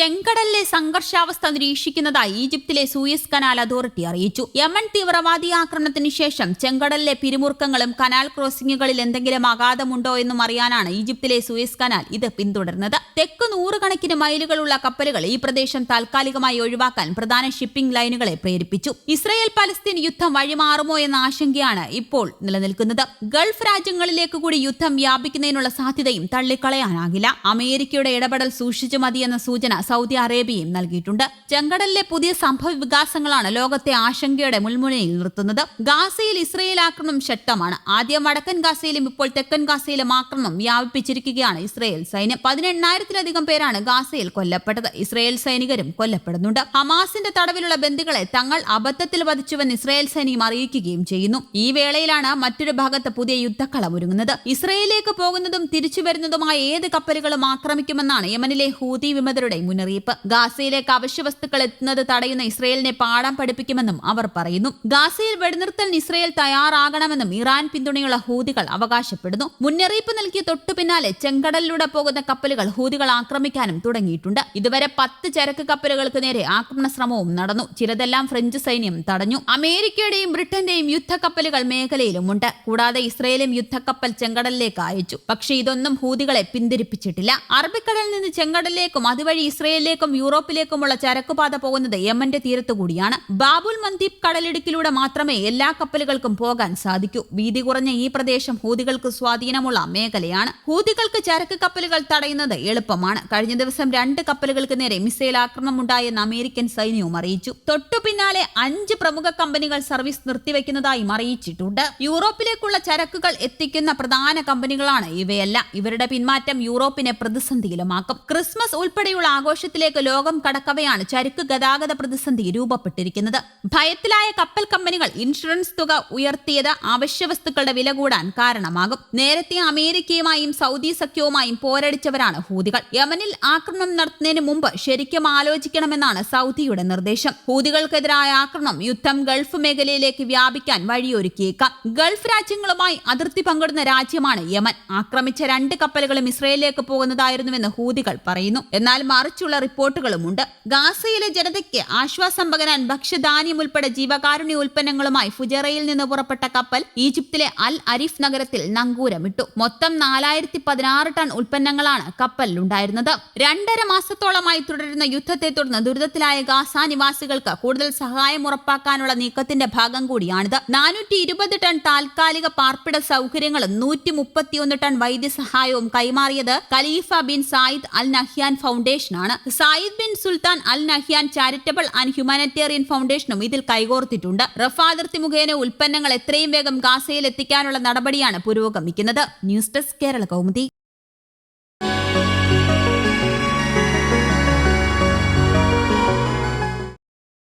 ചെങ്കടലിലെ സംഘർഷാവസ്ഥ നിരീക്ഷിക്കുന്നതായി ഈജിപ്തിലെ സൂയസ് കനാൽ അതോറിറ്റി അറിയിച്ചു. യമൻ തീവ്രവാദി ആക്രമണത്തിന് ശേഷം ചെങ്കടലിലെ പിരിമുറുക്കങ്ങളും കനാൽ ക്രോസിംഗുകളിൽ എന്തെങ്കിലും അഗാധമുണ്ടോ എന്നും അറിയാനാണ് ഈജിപ്തിലെ സൂയസ് കനാൽ ഇത് പിന്തുടരുന്നത് തെക്ക് നൂറുകണക്കിന് മൈലുകളുള്ള കപ്പലുകൾ ഈ പ്രദേശം താൽക്കാലികമായി ഒഴിവാക്കാൻ പ്രധാന ഷിപ്പിംഗ് ലൈനുകളെ പ്രേരിപ്പിച്ചു. ഇസ്രയേൽ പലസ്തീൻ യുദ്ധം വഴിമാറുമോ എന്ന ആശങ്കയാണ് ഇപ്പോൾ നിലനിൽക്കുന്നത്. ഗൾഫ് രാജ്യങ്ങളിലേക്ക് കൂടി യുദ്ധം വ്യാപിക്കുന്നതിനുള്ള സാധ്യതയും തള്ളിക്കളയാനാകില്ല. അമേരിക്കയുടെ ഇടപെടൽ സൂക്ഷിച്ചു മതിയെന്ന സൂചന സൗദി അറേബ്യയും നൽകിയിട്ടുണ്ട്. ചെങ്കടലിലെ പുതിയ സംഭവ വികാസങ്ങളാണ് ലോകത്തെ ആശങ്കയുടെ മുൾമുനയിൽ നിർത്തുന്നത്. ഗാസയിൽ ഇസ്രയേൽ ആക്രമണം ശക്തമാണ്. ആദ്യം വടക്കൻ ഗാസയിലും ഇപ്പോൾ തെക്കൻ ഗാസയിലും ആക്രമണം വ്യാപിപ്പിച്ചിരിക്കുകയാണ് ഇസ്രയേൽ സൈന്യം. പതിനെണ്ണായിരത്തിലധികം പേരാണ് ഗാസയിൽ കൊല്ലപ്പെട്ടത്. ഇസ്രയേൽ സൈനികരും കൊല്ലപ്പെടുന്നുണ്ട്. ഹമാസിന്റെ തടവിലുള്ള ബന്ധുക്കളെ തങ്ങൾ അബദ്ധത്തിൽ വധിച്ചുവെന്ന് ഇസ്രയേൽ സൈന്യം അറിയിക്കുകയും ചെയ്യുന്നു. ഈ വേളയിലാണ് മറ്റൊരു ഭാഗത്ത് പുതിയ യുദ്ധക്കളം ഒരുങ്ങുന്നത്. ഇസ്രയേലിലേക്ക് പോകുന്നതും തിരിച്ചു വരുന്നതുമായ ഏത് കപ്പലുകളും ആക്രമിക്കുമെന്നാണ് യമനിലെ ഹൂതി വിമതരുടെ മുന്നറിയിപ്പ്. ഗാസയിലേക്ക് അവശ്യ വസ്തുക്കൾ എത്തുന്നത് തടയുന്ന ഇസ്രയേലിനെ പാഠം പഠിപ്പിക്കുമെന്നും അവർ പറയുന്നു. ഗാസയിൽ വെടിനിർത്തലിന് ഇസ്രയേൽ തയ്യാറാകണമെന്നും ഇറാൻ പിന്തുണയുള്ള ഹൂതികൾ അവകാശപ്പെടുന്നു. മുന്നറിയിപ്പ് നൽകിയ തൊട്ടു പിന്നാലെ ചെങ്കടലിലൂടെ പോകുന്ന കപ്പലുകൾ ഹൂതികൾ ആക്രമിക്കാനും തുടങ്ങിയിട്ടുണ്ട്. ഇതുവരെ പത്ത് ചരക്ക് കപ്പലുകൾക്ക് നേരെ ആക്രമണ ശ്രമവും നടന്നു. ചിലതെല്ലാം ഫ്രഞ്ച് സൈന്യം തടഞ്ഞു. അമേരിക്കയുടെയും ബ്രിട്ടന്റെയും യുദ്ധക്കപ്പലുകൾ മേഖലയിലുമുണ്ട്. കൂടാതെ ഇസ്രയേലും യുദ്ധക്കപ്പൽ ചെങ്കടലിലേക്ക് അയച്ചു. പക്ഷേ ഇതൊന്നും ഹൂതികളെ പിന്തിരിപ്പിച്ചിട്ടില്ല. അറബിക്കടലിൽ നിന്ന് ചെങ്കടലിലേക്കും അതുവഴി ഇസ്രയേലിലേക്കും യൂറോപ്പിലേക്കുമുള്ള ചരക്കുപാത പോകുന്നത് യമന്റെ തീരത്തുകൂടിയാണ് ബാബുൽ മന്ദീപ് കടലിടുക്കിലൂടെ മാത്രമേ എല്ലാ കപ്പലുകൾക്കും പോകാൻ സാധിക്കൂ. വീതി കുറഞ്ഞ ഈ പ്രദേശം ഹൂതികൾക്ക് സ്വാധീനമുള്ള മേഖലയാണ്. ഹൂതികൾക്ക് ചരക്ക് കപ്പലുകൾ തടയുന്നത് എളുപ്പമാണ്. കഴിഞ്ഞ ദിവസം രണ്ട് കപ്പലുകൾക്ക് നേരെ മിസൈൽ ആക്രമണം ഉണ്ടായെന്ന് അമേരിക്കൻ സൈന്യവും അറിയിച്ചു. തൊട്ടു പിന്നാലെ അഞ്ച് പ്രമുഖ കമ്പനികൾ സർവീസ് നിർത്തിവെക്കുന്നതായും അറിയിച്ചിട്ടുണ്ട്. യൂറോപ്പിലേക്കുള്ള ചരക്കുകൾ എത്തിക്കുന്ന പ്രധാന കമ്പനികളാണ് ഇവയല്ല. ഇവരുടെ പിന്മാറ്റം യൂറോപ്പിനെ പ്രതിസന്ധിയിലുമാക്കും. ക്രിസ്മസ് ഉൾപ്പെടെയുള്ള ആഘോഷത്തിലേക്ക് ലോകം കടക്കവെയാണ് ചരക്ക് ഗതാഗത പ്രതിസന്ധി രൂപപ്പെട്ടിരിക്കുന്നത്. ഭയത്തിലായ കപ്പൽ കമ്പനികൾ ഇൻഷുറൻസ് തുക ഉയർത്തിയത് അവശ്യവസ്തുക്കളുടെ വില കൂടാൻ കാരണമാകും. നേരത്തെ അമേരിക്കയുമായും സൗദി സഖ്യവുമായും പോരടിച്ചവരാണ് ഹൂതികൾ. യമനിൽ ആക്രമണം നടത്തുന്നതിന് മുമ്പ് ശരിക്കും ആലോചിക്കണമെന്നാണ് സൗദിയുടെ നിർദ്ദേശം. ഹൂതികൾക്കെതിരായ ആക്രമണം യുദ്ധം ഗൾഫ് മേഖലയിലേക്ക് വ്യാപിക്കാൻ വഴിയൊരുക്കിയേക്കാം. ഗൾഫ് രാജ്യങ്ങളുമായി അതിർത്തി പങ്കിടുന്ന രാജ്യമാണ് യമൻ. ആക്രമിച്ച രണ്ട് കപ്പലുകളും ഇസ്രയേലിലേക്ക് പോകുന്നതായിരുന്നുവെന്ന് ഹൂതികൾ പറയുന്നു. എന്നാൽ മറിച്ചുള്ള റിപ്പോർട്ടുകളുമുണ്ട്. ഗാസയിലെ ജനതയ്ക്ക് ആശ്വാസം പകരാൻ ഭക്ഷ്യധാന്യം ഉൾപ്പെടെ ജീവകാരുണ്യ ഉൽപ്പന്നങ്ങളുമായി ഫുജറയിൽ നിന്ന് പുറപ്പെട്ട കപ്പൽ ഈജിപ്തിലെ അൽ അരിഫ് നഗരത്തിൽ നങ്കൂരമിട്ടു. മൊത്തം നാലായിരത്തി പതിനാറ് ടൺ ഉൽപ്പന്നങ്ങളാണ് കപ്പലിലുണ്ടായിരുന്നത്. രണ്ടര മാസത്തോളമായി തുടരുന്ന യുദ്ധത്തെ തുടർന്ന് ദുരിതത്തിലായ ഗാസ നിവാസികൾക്ക് കൂടുതൽ സഹായം ഉറപ്പാക്കാനുള്ള നീക്കത്തിന്റെ ഭാഗം കൂടിയാണിത്. നാനൂറ്റി ഇരുപത് ടൺ താൽക്കാലിക പാർപ്പിട സൗകര്യങ്ങളും നൂറ്റി മുപ്പത്തിയൊന്ന് ടൺ വൈദ്യസഹായവും കൈമാറിയത് Khalifa bin Zayed Al Nahyan ഫൗണ്ടേഷനാണ്. Zayed bin Sultan Al Nahyan charitable and humanitarian ഫൗണ്ടേഷനും ഇതിൽ കൈകോർത്തിട്ടുണ്ട്. റഫാതിർത്തി മുഖേന ഉൽപ്പന്നങ്ങൾ എത്രയും വേഗം ഗാസയിൽ എത്തിക്കാനുള്ള നടപടിയാണ് പുരോഗമിക്കുന്നത്. News desk Kerala Kaumudi.